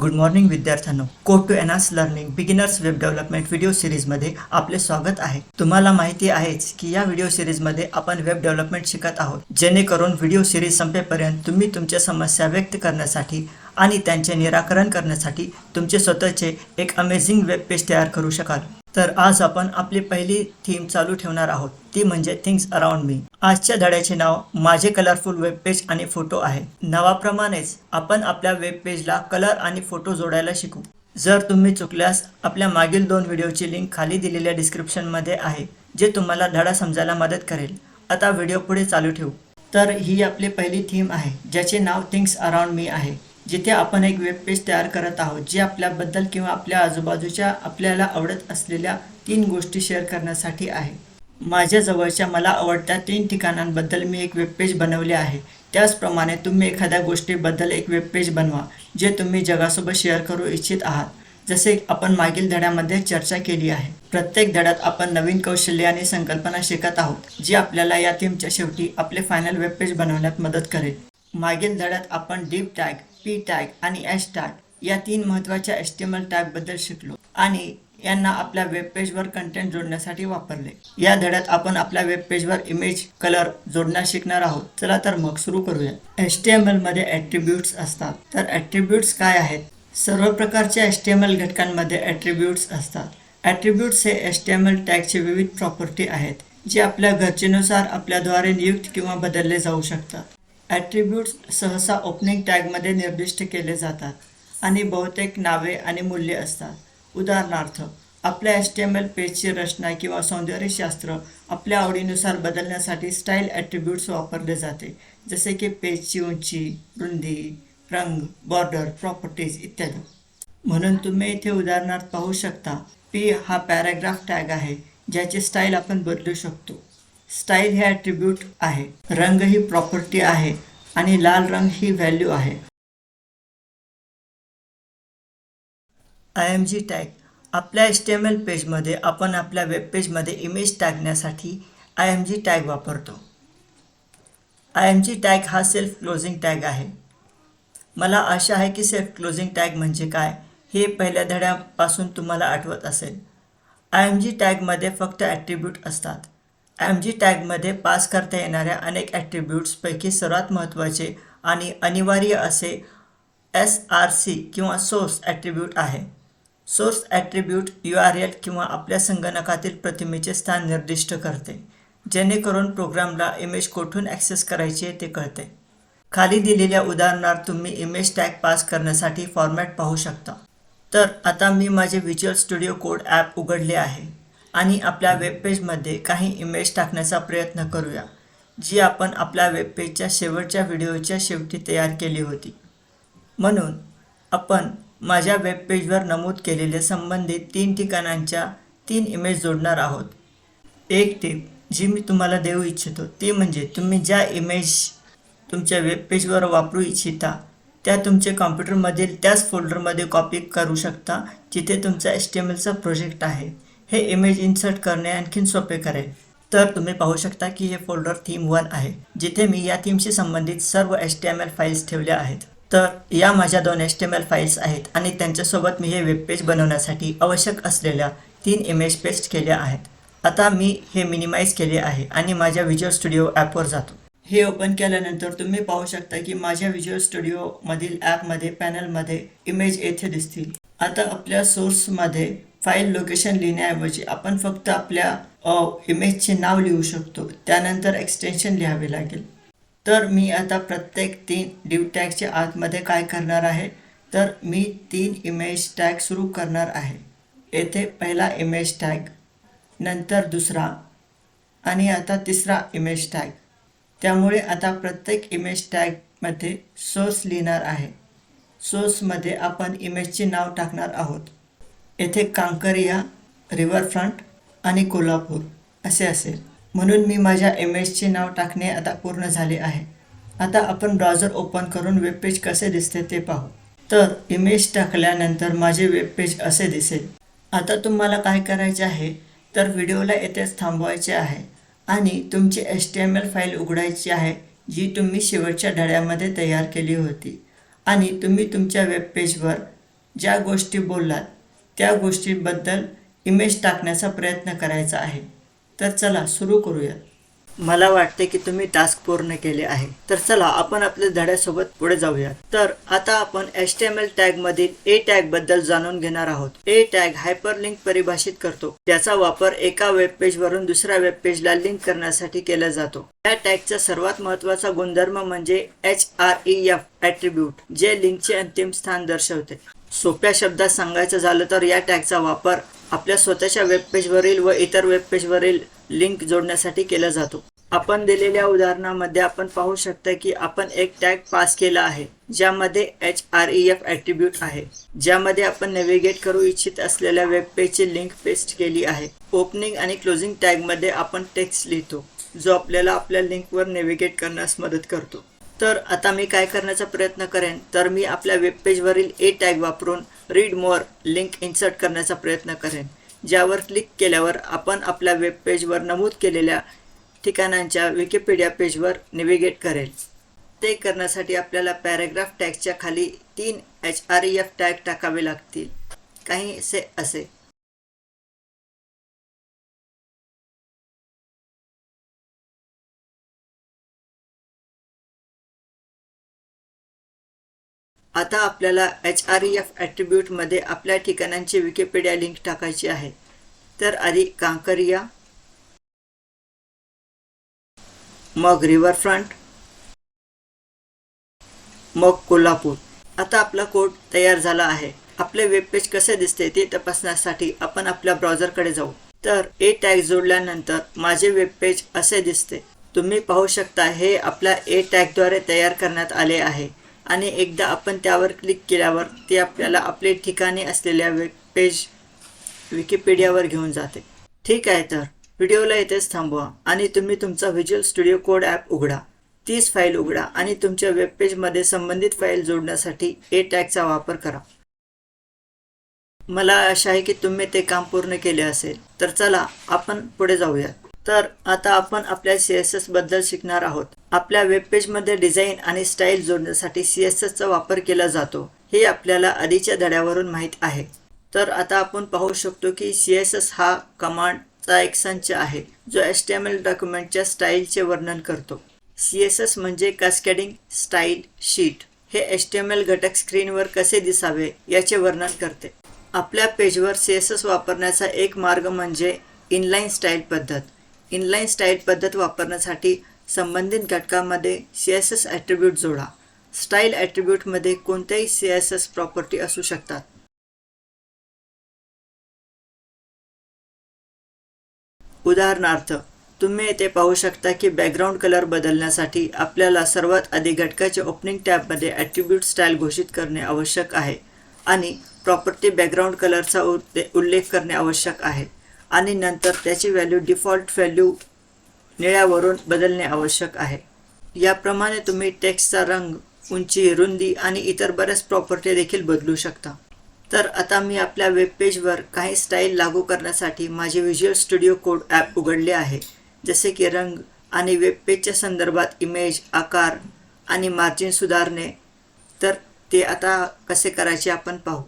Good morning विद्यार्थ्यांनो. Code to enhance learning beginners web development video सिरीजमध्ये आपले स्वागत आहे. तुम्हाला माहिती आहेच की या व्हिडिओ सिरीजमध्ये आपण वेब डेव्हलपमेंट शिकत आहोत. जेणेकरून व्हिडिओ सिरीज संपेपर्यंत तुम्ही तुमच्या समस्या व्यक्त करण्यासाठी आणि त्यांचे निराकरण करण्यासाठी तुमचे स्वतःचे एक अमेझिंग वेब पेज तयार करू शकाल. तर आज आपण आपली पहिली थीम चालू ठेवणार आहोत. ती म्हणजे थिंग्स अराउंड मी आजच्या धड्याचे नाव माझे कलरफुल वेब पेज आणि फोटो आहे. नावाप्रमाणेच आपण आपल्या वेब पेजला कलर आणि फोटो जोडायला शिकू. जर तुम्ही चुकल्यास आपल्या मागील दोन व्हिडिओची लिंक खाली दिलेल्या डिस्क्रिप्शनमध्ये आहे जे तुम्हाला धडा समजायला मदत करेल. आता व्हिडिओ पुढे चालू ठेवू. तर ही आपली पहिली थीम आहे ज्याचे नाव थिंग्स अराउंड मी आहे. जिथे आपण एक वेब पेज तयार करत आहोत जे आपल्याबद्दल किंवा आपल्या आजूबाजूच्या आपल्याला आवडत असलेल्या तीन गोष्टी शेअर करण्यासाठी आहे. माझ्या जवळच्या मला आवडत्या तीन ठिकाणांबद्दल मी एक वेबपेज बनवले आहे. त्याचप्रमाणे तुम्ही एखाद्या गोष्टीबद्दल एक वेबपेज बनवा जे तुम्ही जगासोबत शेअर करू इच्छित आहात. जसे आपण मागील धड्यामध्ये चर्चा केली आहे. प्रत्येक धड्यात आपण नवीन कौशल्य आणि संकल्पना शिकत आहोत जी आपल्याला या थीमच्या शेवटी आपले फायनल वेबपेज बनवण्यात मदत करेल. मागील धड्यात आपण डीप टॅग पी टॅग आणि एश टॅग या तीन महत्त्वाच्या एस टी एम एल टॅगबद्दल शिकलो आणि यांना आपल्या वेबपेजवर कंटेंट जोडण्यासाठी वापरले. या धड्यात आपण आपल्या वेबपेजवर इमेज कलर जोडण्यास शिकणार आहोत. चला तर मग सुरू करूया. एस टी एम एलमध्ये ॲट्रिब्यूट्स असतात. तर ॲट्रिब्यूट्स काय आहेत? सर्व प्रकारच्या एस टी एम एल घटकांमध्ये ॲट्रिब्यूट्स असतात. ॲट्रिब्यूट्स हे एस टी एम एल टॅगचे विविध प्रॉपर्टी आहेत जे आपल्या गरजेनुसार आपल्याद्वारे नियुक्त किंवा बदलले जाऊ शकतात. ॲट्रिब्यूट्स सहसा ओपनिंग टॅगमध्ये निर्दिष्ट केले जातात आणि बहुतेक नावे आणि मूल्ये असतात. उदाहरणार्थ आपल्या एच टी एम एल पेजची रचना किंवा सौंदर्यशास्त्र आपल्या आवडीनुसार बदलण्यासाठी स्टाईल ॲट्रिब्यूट्स वापरले जाते. जसे की पेजची उंची रुंदी रंग बॉर्डर प्रॉपर्टीज इत्यादी. म्हणून तुम्ही इथे उदाहरणार्थ पाहू शकता पी हा पॅराग्राफ टॅग आहे ज्याची स्टाईल आपण बदलू शकतो. स्टाईल हे ॲट्रिब्यूट आहे. रंग ही प्रॉपर्टी आहे आणि लाल रंग ही व्हॅल्यू आहे. आय एम जी टॅग आपल्या एच टी एम एल पेजमध्ये आपण आपल्या वेब पेजमध्ये इमेज टाकण्यासाठी आय एम जी टॅग वापरतो. आय एम जी टॅग हा सेल्फ क्लोजिंग टॅग आहे. मला आशा आहे की सेल्फ क्लोजिंग टॅग म्हणजे काय हे पहिल्या धड्यापासून तुम्हाला आठवत असेल. आय एम जी टॅगमध्ये फक्त ॲट्रिब्यूट असतात. एम जी टॅगमध्ये पास करता येणाऱ्या अनेक ॲट्रिब्यूट्सपैकी सर्वात महत्त्वाचे आणि अनिवार्य असे एस आर सी किंवा सोर्स ॲट्रिब्यूट आहे. Source attribute U R L किंवा आपल्या संगणकातील प्रतिमेचे स्थान निर्दिष्ट करते जेणेकरून प्रोग्रामला इमेज कोठून ॲक्सेस करायची ते कळते. खाली दिलेल्या उदाहरणार्थ तुम्ही इमेज टॅग पास करण्यासाठी फॉर्मॅट पाहू शकता. तर आता मी माझे व्हिज्युअल स्टुडिओ कोड ॲप उघडले आहे. आणि आपल्या वेबपेजमध्ये काही इमेज टाकण्याचा प्रयत्न करूया जी आपण आपल्या वेबपेजच्या शेवटच्या व्हिडिओच्या शेवटी तयार केली होती. म्हणून आपण माझ्या वेबपेजवर नमूद केलेले संबंधित तीन ठिकाणांच्या तीन इमेज जोडणार आहोत. एक टीप जी मी तुम्हाला देऊ इच्छितो ती म्हणजे तुम्ही ज्या इमेज तुमच्या वेबपेजवर वापरू इच्छिता त्या तुमच्या कॉम्प्युटरमधील त्याच फोल्डरमध्ये कॉपी करू शकता जिथे तुमचा एस टी एम एलचा प्रोजेक्ट आहे. हे इमेज इन्सर्ट करणे आणखीन सोपे करेल. तर तुम्ही पाहू शकता की हे फोल्डर थीम वन आहे जिथे मी या थीमशी संबंधित सर्व S T M L files ठेवल्या आहेत. तर या माझ्या दोन S T M L files आहेत आणि त्यांच्यासोबत मी हे वेब पेज बनवण्यासाठी आवश्यक असलेल्या तीन इमेज पेस्ट केल्या आहेत. आता मी हे मिनिमाइज केले आहे आणि माझ्या व्हिज्युअल स्टुडिओ ॲपवर जातो. हे ओपन केल्यानंतर तुम्ही पाहू शकता की माझ्या व्हिज्युअल स्टुडिओमधील ॲपमध्ये पॅनलमध्ये इमेज येथे दिसतील. आता आपल्या सोर्समध्ये फाईल लोकेशन लिहिण्याऐवजी आपण फक्त आपल्या इमेजचे नाव लिहू शकतो. त्यानंतर एक्सटेन्शन लिहावे लागेल. तर मी आता प्रत्येक तीन डिव टॅगच्या आतमध्ये काय करणार आहे? तर मी तीन इमेज टॅग सुरू करणार आहे. येथे पहिला इमेज टॅग नंतर दुसरा आणि आता तिसरा इमेज टॅग त्यामुळे आता प्रत्येक इमेज टॅगमध्ये सोर्स लिहिणार आहे. सोर्समध्ये आपण इमेजचे नाव टाकणार आहोत. येथे कांकरिया रिव्हरफ्रंट आणि कोल्हापूर असे असेल. म्हणून मी माझ्या इमेजचे नाव टाकणे आता पूर्ण झाले आहे. आता आपण ब्राउझर ओपन करून वेबपेज कसे दिसते ते पाहू. तर इमेज टाकल्यानंतर माझे वेबपेज असे दिसेल. आता तुम्हाला काय करायचे आहे तर व्हिडिओला येथेच थांबवायचे आहे आणि तुमची H T M L file उघडायची आहे जी तुम्ही शेवटच्या धड्यामध्ये तयार केली होती. आणि तुम्ही तुमच्या वेबपेजवर ज्या गोष्टी बोललात त्या गोष्टींबद्दल इमेज टाकण्याचा प्रयत्न करायचा आहे. तर चला सुरू करूया. मला वाटते की तुम्ही टास्क पूर्ण केले आहे. तर चला आपण आपल्या धड्यासोबत पुढे जाऊया. तर आता आपण H T M L tag मधील ए टॅगबद्दल जाणून घेणार आहोत. ए टॅग हायपर लिंक परिभाषित करतो. त्याचा वापर एका वेब पेज वरून दुसऱ्या वेब पेजला लिंक करण्यासाठी केला जातो. या टॅगचा सर्वात महत्त्वाचा गुणधर्म म्हणजे H R E F attribute जे लिंकचे अंतिम स्थान दर्शवते. सोप्या शब्दात सांगायचं झालं तर या टॅगचा वापर आपल्या स्वतःच्या वेबपेजवरील व इतर वेबपेजवरील लिंक जोडण्यासाठी केला जातो. आपण दिलेल्या उदाहरणामध्ये आपण पाहू शकता की आपण एक टॅग पास केला आहे ज्यामध्ये H R E F attribute आहे. ज्यामध्ये आपण नेव्हिगेट करू इच्छित असलेल्या वेब पेजची लिंक पेस्ट केली आहे. ओपनिंग आणि क्लोजिंग टॅगमध्ये आपण टेक्स्ट लिहितो जो आपल्याला आपल्या लिंकवर नेव्हिगेट करण्यास मदत करतो. तर आता मी काय करण्याचा प्रयत्न करेन तर मी आपल्या वेबपेजवरील ए टॅग वापरून रीड मोअर लिंक इन्सर्ट करण्याचा प्रयत्न करेन ज्यावर क्लिक केल्यावर आपण आपल्या वेबपेजवर नमूद केलेल्या ठिकाणांच्या विकिपीडिया पेजवर नेव्हिगेट करेल. ते करण्यासाठी आपल्याला पॅरेग्राफ टॅगच्या खाली तीन H R E F tag टाकावे लागतील. काही असे असे. आता आपल्याला एच आर ई एफ ॲट्रिब्यूटमध्ये आपल्या ठिकाणांची विकिपीडिया लिंक टाकायची आहे. तर आधी कांकरिया मग रिव्हरफ्रंट मग कोल्हापूर. आता आपला कोड तयार झाला आहे. आपले वेबपेज कसे दिसते ते तपासण्यासाठी आपण आपल्या ब्राउझरकडे जाऊ. तर ए टॅग जोडल्यानंतर माझे वेबपेज असे दिसते. तुम्ही पाहू शकता हे आपल्या ए टॅगद्वारे तयार करण्यात आले आहे. आणि एकदा आपण त्यावर क्लिक केल्यावर ते आपल्याला आपले ठिकाणी असलेल्या वेब पेज विकिपीडियावर घेऊन जाते. ठीक आहे तर व्हिडिओला इथेच थांबवा आणि तुम्ही तुमचा व्हिज्युअल स्टुडिओ कोड ॲप उघडा. तीच फाईल उघडा आणि तुमच्या वेबपेजमध्ये संबंधित फाईल जोडण्यासाठी ए टॅगचा वापर करा. मला आशा आहे की तुम्ही ते काम पूर्ण केले असेल. तर चला आपण पुढे जाऊयात. तर आता आपण आपल्या सी एस एसबद्दल शिकणार आहोत. आपल्या वेबपेजमध्ये डिझाईन आणि स्टाईल जोडण्यासाठी सी एस एसचा वापर केला जातो. हे आपल्याला आधीच्या धड्यावरून माहीत आहे. तर आता आपण पाहू शकतो की सी एस एस हा कमांडचा एक संच आहे जो एस टी एम एल डॉक्युमेंटच्या स्टाईलचे वर्णन करतो. सी एस एस म्हणजे कास्केडिंग स्टाईल शीट हे एस टी एम एल घटक स्क्रीनवर कसे दिसावे याचे वर्णन करते. आपल्या पेजवर सी एस एस वापरण्याचा एक मार्ग म्हणजे इनलाईन स्टाईल पद्धत. इनलाईन स्टाईल पद्धत वापरण्यासाठी संबंधित घटकामध्ये सी एस एस ॲट्रिब्यूट जोडा. स्टाईल ॲट्रिब्यूटमध्ये कोणत्याही सी एस एस प्रॉपर्टी असू शकतात. उदाहरणार्थ तुम्ही येथे पाहू शकता की बॅकग्राऊंड कलर बदलण्यासाठी आपल्याला सर्वात आधी घटकाच्या ओपनिंग टॅबमध्ये ॲट्रिब्यूट स्टाईल घोषित करणे आवश्यक आहे आणि प्रॉपर्टी बॅकग्राऊंड कलरचा उल्ले- उल्लेख करणे आवश्यक आहे. आणि नंतर त्याची व्हॅल्यू डिफॉल्ट व्हॅल्यू निळ्यावरून बदलणे आवश्यक आहे. याप्रमाणे तुम्ही टेक्स्टचा रंग उंची रुंदी आणि इतर बऱ्याच प्रॉपर्टी देखील बदलू शकता. तर आता मी आपल्या वेबपेजवर काही स्टाईल लागू करण्यासाठी माझे व्हिज्युअल स्टुडिओ कोड ॲप उघडले आहे. जसे की रंग आणि वेबपेजच्या संदर्भात इमेज आकार आणि मार्जिन सुधारणे. तर ते आता कसे करायचे आपण पाहू.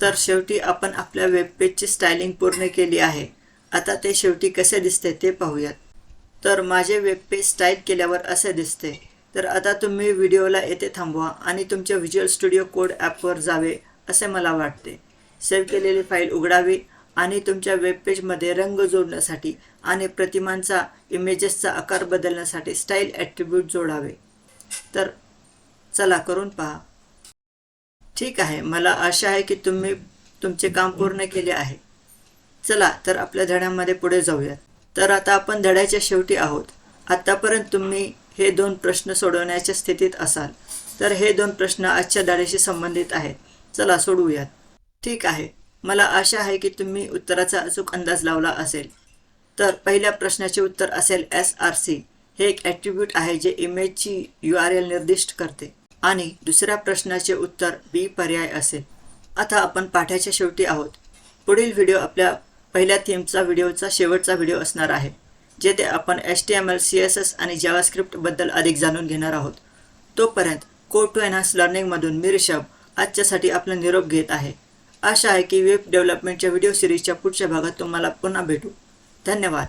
तर शेवटी आपण आपल्या वेबपेजची स्टायलिंग पूर्ण केली आहे. आता ते शेवटी कसे दिसते ते पाहूयात. तर माझे वेबपेज स्टाईल केल्यावर असे दिसते. तर आता तुम्ही व्हिडिओला येथे थांबवा आणि तुमच्या व्हिज्युअल स्टुडिओ कोड ॲपवर जावे असे मला वाटते. सेव्ह केलेली फाईल उघडावी आणि तुमच्या वेबपेजमध्ये रंग जोडण्यासाठी आणि प्रतिमांचा इमेजेसचा आकार बदलण्यासाठी स्टाईल ॲट्रिब्यूट जोडावे. तर चला करून पहा. ठीक आहे मला आशा आहे की तुम्ही तुमचे काम पूर्ण केले आहे. चला तर आपल्या धड्यामध्ये पुढे जाऊयात. तर आता आपण धड्याच्या शेवटी आहोत. आतापर्यंत तुम्ही हे दोन प्रश्न सोडवण्याच्या स्थितीत असाल. तर हे दोन प्रश्न आजच्या धड्याशी संबंधित आहेत. चला सोडवूयात. ठीक आहे मला आशा आहे की तुम्ही उत्तराचा अचूक अंदाज लावला असेल. तर पहिल्या प्रश्नाचे उत्तर असेल एस आर सी. हे एक ॲट्रिब्यूट आहे जे इमेजची यू आर एल निर्दिष्ट करते. आणि दुसऱ्या प्रश्नाचे उत्तर बी पर्याय असेल. आता आपण पाठाच्या शेवटी आहोत. पुढील व्हिडिओ आपल्या पहिल्या थीमचा व्हिडिओचा शेवटचा व्हिडिओ असणार आहे जेथे आपण H T M L C S S आणि जावास्क्रिप्टबद्दल अधिक जाणून घेणार आहोत. तोपर्यंत कोड टू एनहान्स लर्निंगमधून मी ऋषभ आजच्यासाठी आपला निरोप घेत आहे. आशा आहे की वेब डेव्हलपमेंटच्या व्हिडिओ सिरीजच्या पुढच्या भागात तुम्हाला पुन्हा भेटू. धन्यवाद.